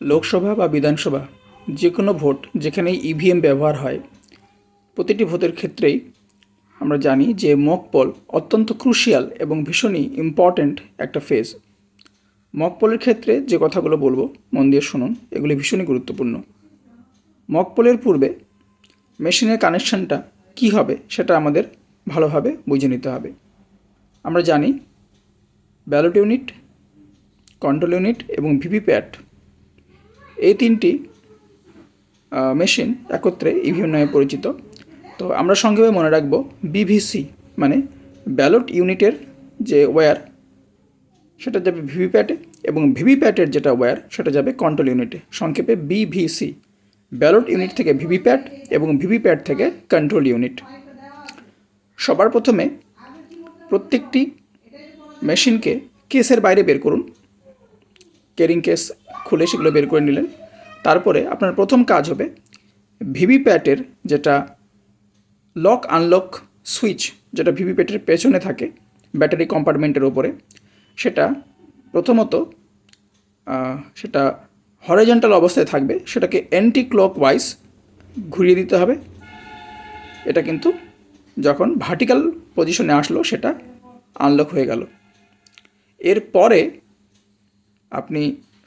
লোকসভা বা বিধানসভা যে কোনো ভোট যেখানেই ইভিএম ব্যবহার হয়, প্রতিটি ভোটের ক্ষেত্রেই আমরা জানি যে মক পোল অত্যন্ত ক্রুশিয়াল এবং ভীষণই ইম্পর্ট্যান্ট একটা ফেজ মক পোলের ক্ষেত্রে যে কথাগুলো বলব, মন দিয়ে শুনুন, এগুলি ভীষণই গুরুত্বপূর্ণ। মক পোলের পূর্বে মেশিনের কানেকশানটা কী হবে সেটা আমাদের ভালোভাবে বুঝে নিতে হবে। আমরা জানি ব্যালট ইউনিট কন্ট্রোল ইউনিট এবং ভিভিপ্যাট এই তিনটি মেশিন একত্রে ইভিএম নামে পরিচিত। তো আমরা সংক্ষেপে মনে রাখব বিভিসি মানে ব্যালট ইউনিটের যে ওয়্যার সেটা যাবে ভিভিপ্যাটে এবং ভিভিপ্যাটের যেটা ওয়্যার সেটা যাবে কন্ট্রোল ইউনিটে সংক্ষেপে বিভিসি ব্যালট ইউনিট থেকে ভিভিপ্যাট এবং ভিভিপ্যাট থেকে কন্ট্রোল ইউনিট সবার প্রথমে প্রত্যেকটি মেশিনকে কেসের বাইরে বের করুন। কেরিং কেস খুলে সেগুলো বের করে নিলেন। তারপরে আপনার প্রথম কাজ হবে ভিভিপ্যাটের যেটা লক আনলক সুইচ যেটা ভিভিপ্যাটের পেছনে থাকে ব্যাটারি কম্পার্টমেন্টের ওপরে সেটা প্রথমত সেটা হরিজন্টাল অবস্থায় থাকবে, সেটাকে অ্যান্টি ক্লক ওয়াইজ ঘুরিয়ে দিতে হবে। এটা কিন্তু যখন ভার্টিক্যাল পজিশনে আসলো, সেটা আনলক হয়ে গেল। এরপরে আপনি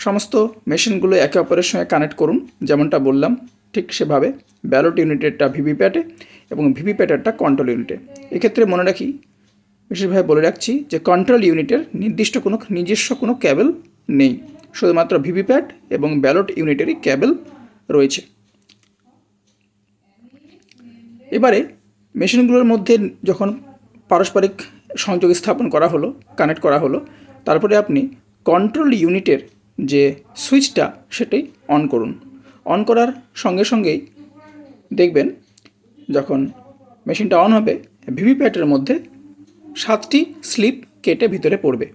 সমস্ত মেশিনগুলো একে অপরের সঙ্গে কানেক্ট করুন, যেমনটা বললাম, ঠিক সেভাবে ব্যালট ইউনিটেরটা ভিভিপ্যাটে এবং ভিভিপ্যাটেরটা কন্ট্রোল ইউনিটে। এক্ষেত্রে মনে রাখি, বিশেষভাবে বলে রাখছি যে কন্ট্রোল ইউনিটের নির্দিষ্ট কোনো নিজস্ব কোনো ক্যাবেল নেই, শুধুমাত্র ভিভিপ্যাট এবং ব্যালট ইউনিটেরই ক্যাবেল রয়েছে। এবারে মেশিনগুলোর মধ্যে যখন পারস্পরিক সংযোগ স্থাপন করা হলো, কানেক্ট করা হলো, তারপরে আপনি কন্ট্রোল ইউনিটের যে সুইচটা সেটাই অন করুন। অন করার সঙ্গে সঙ্গেই দেখবেন যখন মেশিনটা অন হবে ভিভিপ্যাটের মধ্যে সাতটি স্লিপ কেটে ভিতরে পড়বে।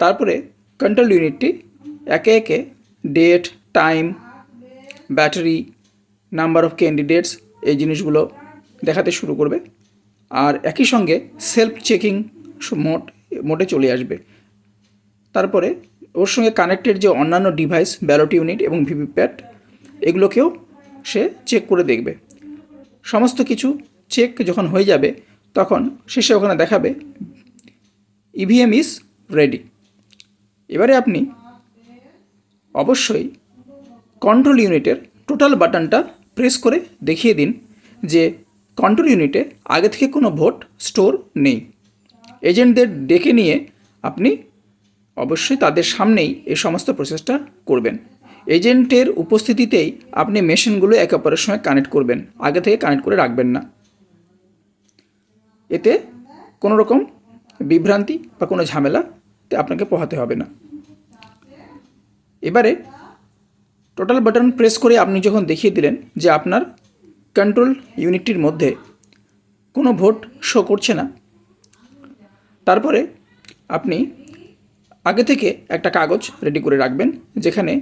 তারপরে কন্ট্রোল ইউনিটটি একে একে date time battery number of candidates এই জিনিসগুলো দেখাতে শুরু করবে। আর একই সঙ্গে সেলফ চেকিং মোড মোডে চলে আসবে। তারপরে ওর সঙ্গে কানেক্টেড যে অন্যান্য ডিভাইস ব্যালট ইউনিট এবং ভিভিপ্যাট, এগুলোকেও সে চেক করে দেখবে। সমস্ত কিছু চেক যখন হয়ে যাবে, তখন শেষে ওখানে দেখাবে ইভিএম ইজ রেডি এবারে আপনি অবশ্যই কন্ট্রোল ইউনিটের টোটাল বাটনটা প্রেস করে দেখিয়ে দিন যে কন্ট্রোল ইউনিটে আগে থেকে কোনো ভোট স্টোর নেই। এজেন্টদের ডেকে নিয়ে আপনি অবশ্যই তাদের সামনেই এই সমস্ত প্রসেসটা করবেন। এজেন্টের উপস্থিতিতেই আপনি মেশিনগুলো একে অপরের সঙ্গে কানেক্ট করবেন। আগে থেকে কানেক্ট করে রাখবেন না। এতে কোনো রকম বিভ্রান্তি বা কোনো ঝামেলাতে আপনাকে পোহাতে হবে না। এবারে টোটাল বাটন প্রেস করে আপনি যখন দেখিয়ে দিলেন যে আপনার কন্ট্রোল ইউনিটটির মধ্যে কোনো ভোট শো করছে না, তারপরে আপনি আগে থেকে একটা কাগজ রেডি করে রাখবেন, যেখানে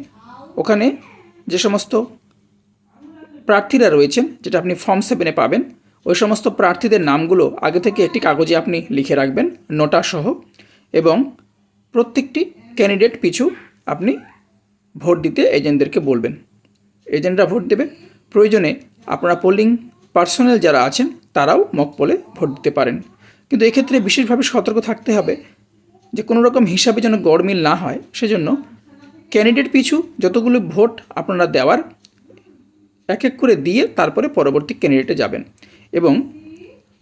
ওখানে যে সমস্ত প্রার্থীরা রয়েছেন, যেটা আপনি ফর্ম সেভেনে পাবেন, ওই সমস্ত প্রার্থীদের নামগুলো আগে থেকে একটি কাগজে আপনি লিখে রাখবেন, নোটা সহ, এবং প্রত্যেকটি ক্যান্ডিডেট পিছু আপনি ভোট দিতে এজেন্টদেরকে বলবেন। এজেন্টরা ভোট দেবে। প্রয়োজনে আপনারা পোলিং পার্সোনাল যারা আছেন, তারাও মক পোলে ভোট দিতে পারেন। কিন্তু এক্ষেত্রে বিশেষভাবে সতর্ক থাকতে হবে যে কোনো রকম হিসাবে যেন গড়মিল না হয় সেজন্য ক্যান্ডিডেট পিছু যতগুলো ভোট আপনারা দেওয়ার এক এক করে দিয়ে তারপরে পরবর্তী ক্যান্ডিডেটে যাবেন এবং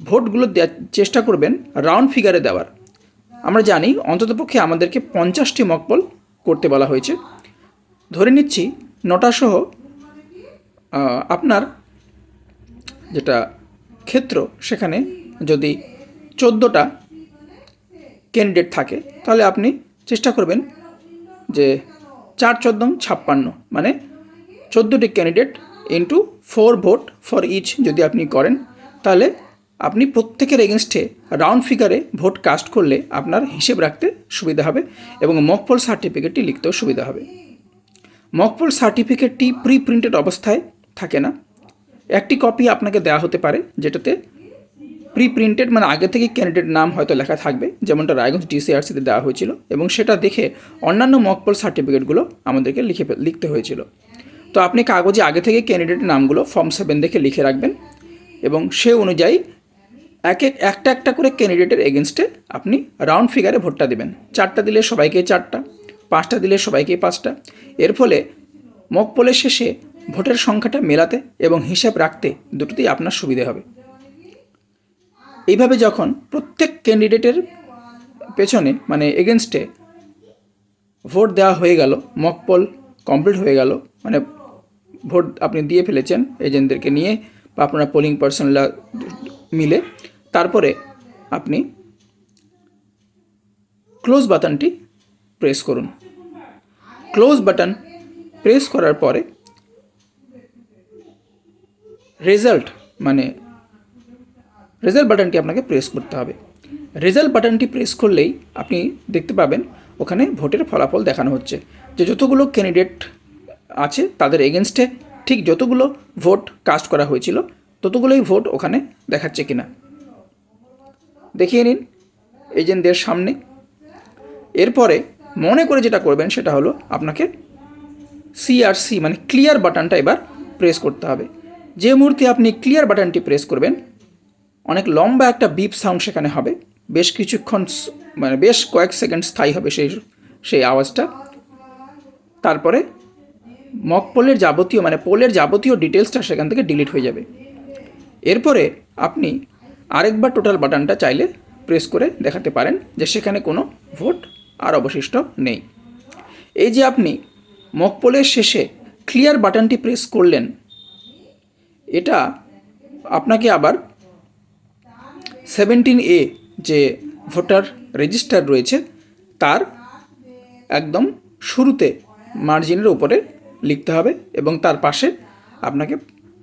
ভোটগুলো দেওয়ার চেষ্টা করবেন রাউন্ড ফিগারে দেওয়ার। আমরা জানি অন্ততপক্ষে আমাদেরকে পঞ্চাশটি মকবল করতে বলা হয়েছে। ধরে নিচ্ছি নটাসহ আহ, আপনার যেটা ক্ষেত্র সেখানে যদি চোদ্দোটা ক্যান্ডিডেট থাকে, তাহলে আপনি চেষ্টা করবেন যে চার চোদ্দং ছাপ্পান্ন মানে চোদ্দোটি candidate into four vote for each যদি আপনি করেন, তাহলে আপনি প্রত্যেকের এগেনস্টে রাউন্ড ফিগারে ভোট কাস্ট করলে আপনার হিসেব রাখতে সুবিধা হবে এবং মকপল সার্টিফিকেটটি লিখতেও সুবিধা হবে। মকপল সার্টিফিকেটটি প্রি প্রিন্টেড অবস্থায় থাকে না। একটি কপি আপনাকে দেওয়া হতে পারে, যেটাতে প্রি প্রিন্টেড মানে আগে থেকে ক্যান্ডিডেট নাম হয়তো লেখা থাকবে, যেমনটা রায়গঞ্জ ডিসিআরসিতে দেওয়া হয়েছিল, এবং সেটা দেখে অন্যান্য মকপল সার্টিফিকেটগুলো আমাদেরকে লিখে লিখতে হয়েছিল। তো আপনি কাগজে আগে থেকে ক্যান্ডিডেটের নামগুলো ফর্ম সেভেন দেখে লিখে রাখবেন, এবং সে অনুযায়ী এক এক, একটা একটা করে ক্যান্ডিডেটের এগেনস্টে আপনি রাউন্ড ফিগারে ভোটটা দেবেন। চারটা দিলে সবাইকে চারটা, পাঁচটা দিলে সবাইকে পাঁচটা। এর ফলে মক পোলের শেষে ভোটের সংখ্যাটা মেলাতে এবং হিসাব রাখতে দুটোতেই আপনার সুবিধে হবে। এইভাবে যখন প্রত্যেক ক্যান্ডিডেটের পেছনে মানে এগেনস্টে ভোট দেওয়া হয়ে গেল মক পোল কমপ্লিট হয়ে গেল মানে ভোট আপনি দিয়ে ফেলেছেন এজেন্টদেরকে নিয়ে বা আপনারা পোলিং পার্সনরা মিলে, তারপরে আপনি ক্লোজ বাটনটি প্রেস করুন। ক্লোজ বাটন প্রেস করার পরে রেজাল্ট মানে রেজাল্ট বাটনটি আপনাকে প্রেস করতে হবে। রেজাল্ট বাটনটি প্রেস করলেই আপনি দেখতে পাবেন ওখানে ভোটের ফলাফল দেখানো হচ্ছে। যে যতগুলো ক্যান্ডিডেট আছে তাদের এগেনস্টে ঠিক যতগুলো ভোট কাস্ট করা হয়েছিল, ততগুলোই ভোট ওখানে দেখাচ্ছে কিনা। দেখিয়ে নিন এজেন্টদের সামনে। এরপরে মনে করে যেটা করবেন সেটা হলো আপনাকে সিআরসি মানে ক্লিয়ার বাটনটা এবার প্রেস করতে হবে। যে মুহূর্তে আপনি ক্লিয়ার বাটনটি প্রেস করবেন অনেক লম্বা একটা বিপ সাউন্ড সেখানে হবে। বেশ কিছুক্ষণ মানে বেশ কয়েক সেকেন্ড স্থায়ী হবে সেই সেই আওয়াজটা। তারপরে মক পোলের যাবতীয় মানে পোলের যাবতীয় ডিটেলসটা সেখান থেকে ডিলিট হয়ে যাবে। এরপরে আপনি আরেকবার টোটাল বাটনটা চাইলে প্রেস করে দেখাতে পারেন যে সেখানে কোনো ভোট আর অবশিষ্ট নেই। এই যে আপনি মক পোলের শেষে ক্লিয়ার বাটনটি প্রেস করলেন, এটা আপনাকে আবার সেভেন্টিন এ যে ভোটার রেজিস্টার রয়েছে, তার একদম শুরুতে মার্জিনের উপরে লিখতে হবে এবং তার পাশে আপনাকে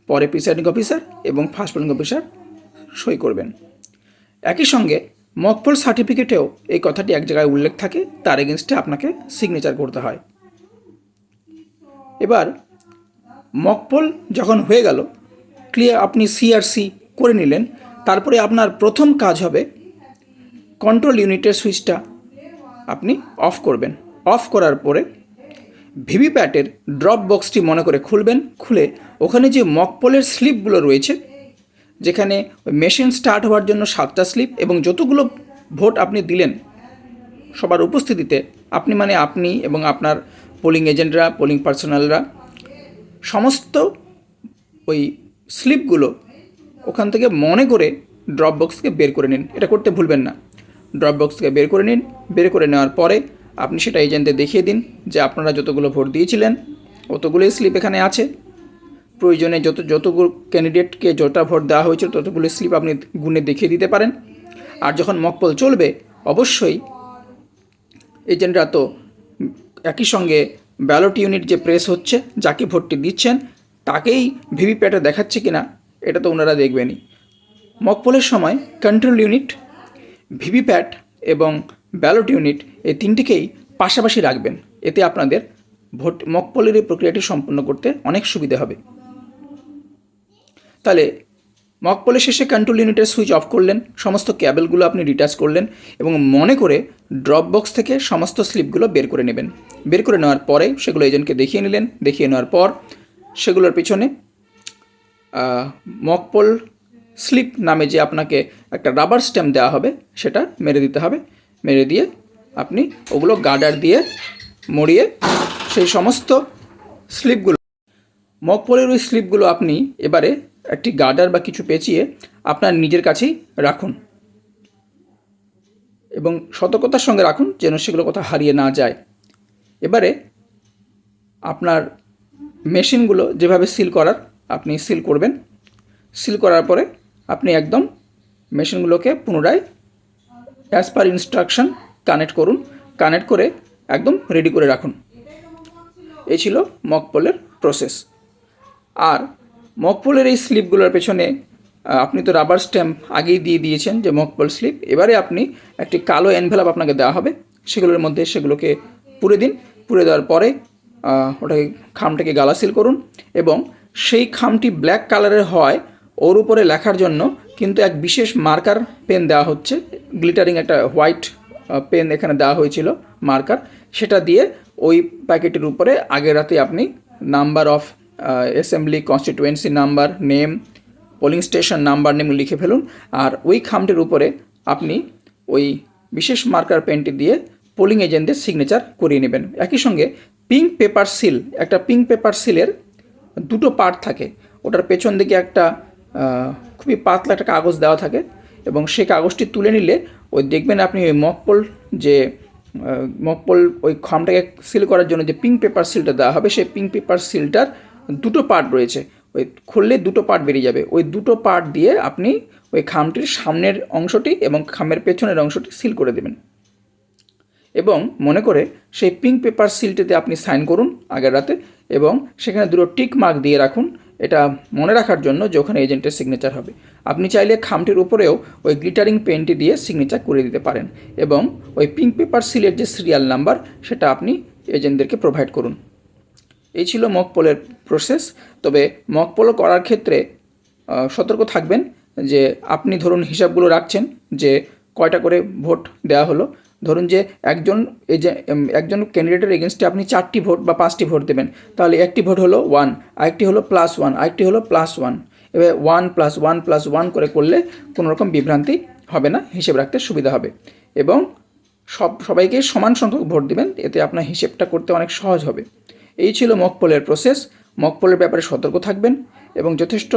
পরে প্রিসাইডিং অফিসার এবং ফার্স্ট পোলিং অফিসার সই করবেন। একই সঙ্গে মকপল সার্টিফিকেটেও এই কথাটি এক জায়গায় উল্লেখ থাকে, তার এগেনস্টে আপনাকে সিগনেচার করতে হয়। এবার মকপল যখন হয়ে গেল, ক্লিয়ার আপনি সিআরসি করে নিলেন তারপরে আপনার প্রথম কাজ হবে কন্ট্রোল ইউনিটের সুইচটা আপনি অফ করবেন। অফ করার পরে ভিভিপ্যাটের ড্রপ বক্সটি মনে করে খুলবেন, খুলে ওখানে যে মকপলের স্লিপগুলো রয়েছে, যেখানে মেশিন স্টার্ট হওয়ার জন্য সাতটা স্লিপ এবং যতগুলো ভোট আপনি দিলেন, সবার উপস্থিতিতে আপনি মানে আপনি এবং আপনার পোলিং এজেন্টরা পোলিং পার্সোনালরা সমস্ত ওই স্লিপগুলো ওখান থেকে মনে করে ড্রপ বক্সকে বের করে নিন। এটা করতে ভুলবেন না। ড্রপ বক্সকে বের করে নিন। বের করে নেওয়ার পরে আপনি সেটা এজেন্টে দেখিয়ে দিন যে আপনারা যতগুলো ভোট দিয়েছিলেন, অতগুলোই স্লিপ এখানে আছে। প্রয়োজনে যত, যতগুলো ক্যান্ডিডেটকে যতটা ভোট দেওয়া হয়েছিল, ততগুলো স্লিপ আপনি গুনে দেখিয়ে দিতে পারেন। আর যখন মকপল চলবে, অবশ্যই এজেন্টরা তো একই সঙ্গে ব্যালট ইউনিট যে প্রেস হচ্ছে, যাকে ভোটটি দিচ্ছেন, তাকেই ভিভিপ্যাটে দেখাচ্ছে কিনা এটা তো ওনারা দেখবেনই। মকপলের সময় কন্ট্রোল ইউনিট ভিভিপ্যাট এবং ব্যালট ইউনিট এই তিনটিকেই পাশাপাশি রাখবেন। এতে আপনাদের ভোট মকপলের এই প্রক্রিয়াটি সম্পন্ন করতে অনেক সুবিধা হবে। তাহলে মকপলের শেষে কন্ট্রোল ইউনিটের সুইচ অফ করলেন, সমস্ত ক্যাবেলগুলো আপনি রিটাচ করলেন এবং মনে করে ড্রপ বক্স থেকে সমস্ত স্লিপগুলো বের করে নেবেন। বের করে নেওয়ার পরে সেগুলো এজেন্টকে দেখিয়ে নিলেন। দেখিয়ে নেওয়ার পর সেগুলোর পিছনে মকপল স্লিপ নামে যে আপনাকে একটা রাবার স্ট্যাম্প দেওয়া হবে, সেটা মেরে দিতে হবে। মেরে দিয়ে আপনি ওগুলো গার্ডার দিয়ে মরিয়ে সেই সমস্ত স্লিপগুলো মকপলের ওই স্লিপগুলো আপনি এবারে একটি গার্ডার বা কিছু পেঁচিয়ে আপনার নিজের কাছেই রাখুন। এবং সতর্কতার সঙ্গে রাখুন যেন সেগুলো কোথাও হারিয়ে না যায়। এবারে আপনার মেশিনগুলো যেভাবে সিল করার আপনি সিল করবেন। সিল করার পরে আপনি একদম মেশিনগুলোকে পুনরায় অ্যাজ পার ইনস্ট্রাকশন কানেক্ট করুন। কানেক্ট করে একদম রেডি করে রাখুন। এই ছিল মকপলের প্রসেস আর মকপলের এই স্লিপগুলোর পেছনে আপনি তো রাবার স্ট্যাম্প আগেই দিয়ে দিয়েছেন যে মকপল স্লিপ এবারে আপনি একটি কালো এনভেলাপ আপনাকে দেওয়া হবে। সেগুলোর মধ্যে সেগুলোকে পুরে দিন। পুরে দেওয়ার পরে ওটাকে, খামটাকে গালা সিল করুন এবং সেই খামটি ব্ল্যাক কালারের হয়, ওর উপরে লেখার জন্য কিন্তু এক বিশেষ মার্কার পেন দেওয়া হচ্ছে। গ্লিটারিং একটা হোয়াইট পেন এখানে দেওয়া হয়েছিল মার্কার সেটা দিয়ে ওই প্যাকেটের উপরে আগের রাতে আপনি number of assembly constituency number name polling station number name লিখে ফেলুন। আর ওই খামটির উপরে আপনি ওই বিশেষ মার্কার পেনটি দিয়ে পোলিং এজেন্টদের সিগনেচার করিয়ে নেবেন। একই সঙ্গে পিঙ্ক পেপার সিল একটা পিঙ্ক পেপার সিলের দুটো পার্ট থাকে। ওটার পেছন দিকে একটা খুবই পাতলা একটা কাগজ দেওয়া থাকে এবং সেই কাগজটি তুলে নিলে ওই দেখবেন আপনি ওই মকপল যে মকপল ওই খামটাকে সিল করার জন্য যে পিঙ্ক পেপার সিলটা দেওয়া হবে, সেই পিঙ্ক পেপার সিলটার দুটো পার্ট রয়েছে। ওই খুললে দুটো পার্ট বেরিয়ে যাবে। ওই দুটো পার্ট দিয়ে আপনি ওই খামটির সামনের অংশটি এবং খামের পেছনের অংশটি সিল করে দেবেন। এবং মনে করে সেই পিঙ্ক পেপার সিলটিতে আপনি সাইন করুন আগের রাতে এবং সেখানে দুটো টিক মার্ক দিয়ে রাখুন। এটা মনে রাখার জন্য যে ওখানে এজেন্টের সিগনেচার হবে। আপনি চাইলে খামটির উপরেও ওই গ্লিটারিং পেনটি দিয়ে সিগনেচার করে দিতে পারেন এবং ওই পিঙ্ক পেপার সিলের যে সিরিয়াল নাম্বার সেটা আপনি এজেন্টদেরকে প্রোভাইড করুন। এই ছিল মক পোলের প্রসেস তবে মক পোল করার ক্ষেত্রে সতর্ক থাকবেন যে আপনি ধরুন হিসাবগুলো রাখছেন যে কয়টা করে ভোট দেওয়া হলো। ধরুন যে একজন একজন ক্যান্ডিডেটের এগেনস্টে আপনি চারটি ভোট বা পাঁচটি ভোট দেবেন। তাহলে একটি ভোট হলো ওয়ান আরেকটি হলো প্লাস ওয়ান আরেকটি হলো প্লাস ওয়ান এবার one plus one plus one করে করলে কোনো রকম বিভ্রান্তি হবে না, হিসেব রাখতে সুবিধা হবে। এবং সব, সবাইকে সমান সংখ্যক ভোট দিবেন, এতে আপনার হিসেবটা করতে অনেক সহজ হবে। এই ছিল মকপলের প্রসেস মকপলের ব্যাপারে সতর্ক থাকবেন এবং যথেষ্ট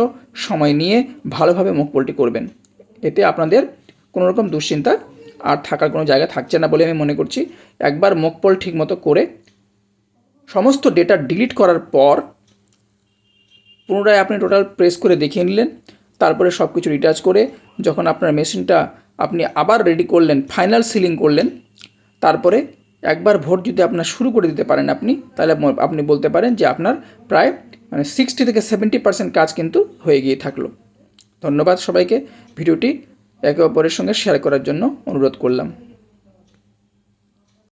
সময় নিয়ে ভালোভাবে মকপলটি করবেন। এতে আপনাদের কোনো রকম দুশ্চিন্তা আর থাকার কোনো জায়গা থাকছে না বলে আমি মনে করছি। একবার মকপল ঠিকমতো করে সমস্ত ডেটা ডিলিট করার পর পুনরায় আপনি টোটাল প্রেস করে দেখিয়ে নিলেন, তারপরে সব কিছু রিটাচ করে যখন আপনার মেশিনটা আপনি আবার রেডি করলেন ফাইনাল সিলিং করলেন, তারপরে একবার ভোট যদি আপনার শুরু করে দিতে পারেন আপনি, তাহলে আপনি বলতে পারেন যে আপনার প্রায় মানে সিক্সটি থেকে সেভেন্টি পার্সেন্ট কাজ কিন্তু হয়ে গিয়ে থাকল। ধন্যবাদ সবাইকে, ভিডিওটি একে অপরের সঙ্গে শেয়ার করার জন্য অনুরোধ করলাম।